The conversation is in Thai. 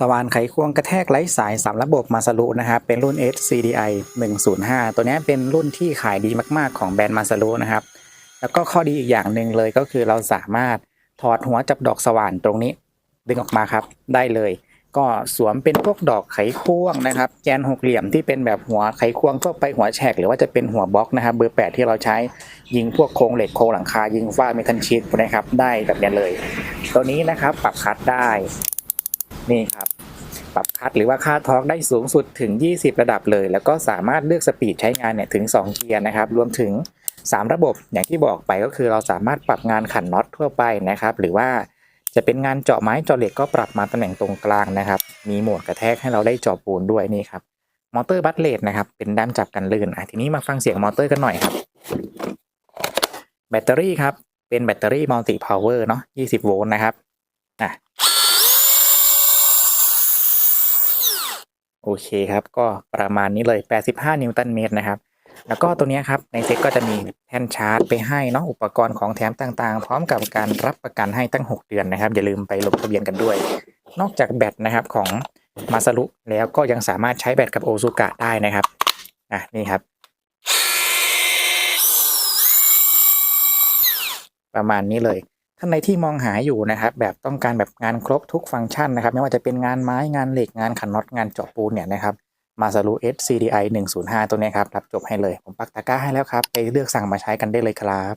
สว่านไขควงกระแทกไร้สายสามระบบมาสรุนะครับเป็นรุ่น SCDI 105 ตัวนี้เป็นรุ่นที่ขายดีมากๆของแบรนด์มาสรุนะครับ แล้วก็ข้อดีอีกอย่างหนึ่งเลยก็คือเราสามารถถอดหัวจับดอกสว่านตรงนี้ ดึงออกมาครับได้เลย ก็สวมเป็นพวกดอกไขควงนะครับ แกนหกเหลี่ยมที่เป็นแบบหัวไขควงทั่วไปหัวแฉกหรือว่าจะเป็นหัวบล็อกนะครับเบอร์แปดที่เราใช้ยิงพวกโครงเหล็กโครงหลังคายิงฝ้าเมทัลชีตนะครับได้แบบนี้เลย ตัวนี้นะครับปรับคัดได้ นี่ครับ ปรับคัดหรือว่าค่าทอร์กได้สูงสุดถึง 20 ระดับเลย แล้วก็สามารถเลือกสปีดใช้งานเนี่ยถึง 2 เกียร์นะครับ รวมถึง 3 ระบบอย่างที่บอกไปก็คือเราสามารถปรับงานขันน็อตทั่วไปนะครับ หรือว่าจะเป็นงานเจาะไม้เจาะเหล็กก็ปรับมาตำแหน่งตรงกลางนะครับ มีโหมดกระแทกให้เราได้เจาะปูนด้วยนี่ครับมอเตอร์บัตเลดนะครับ เป็นด้ามจับกันลื่นอะทีนี้มาฟังเสียงมอเตอร์กันหน่อยครับ แบตเตอรี่ครับ เป็นแบตเตอรี่มัลติพาวเวอร์เนาะ 20 โวลต์นะครับ อะ โอเคครับ ก็ประมาณนี้เลย 85 นิวตันเมตรนะครับ แล้วก็ตัวนี้ครับ ในเซ็ตก็จะมีแท่นชาร์จไปให้เนาะอุปกรณ์ของแถมต่างๆ พร้อมกับการรับประกันให้ตั้ง 6 เดือนนะครับ อย่าลืมไปลงทะเบียนกันด้วย นอกจากแบตนะครับของมาซารุแล้วก็ยังสามารถใช้แบตกับโอซูกะได้นะครับอะนี่ครับ ประมาณนี้เลย ท่านใดที่มองหาอยู่นะครับ แบบต้องการแบบงานครบทุกฟังก์ชันนะครับ ไม่ว่าจะเป็นงานไม้งานเหล็กงานขันน็อตงานเจาะปูนเนี่ยนะครับมาซารุ S CDI 105ตัวนี้ครับรับจบให้เลย ผมปักตะกร้าให้แล้วครับ ไปเลือกสั่งมาใช้กันได้เลยครับ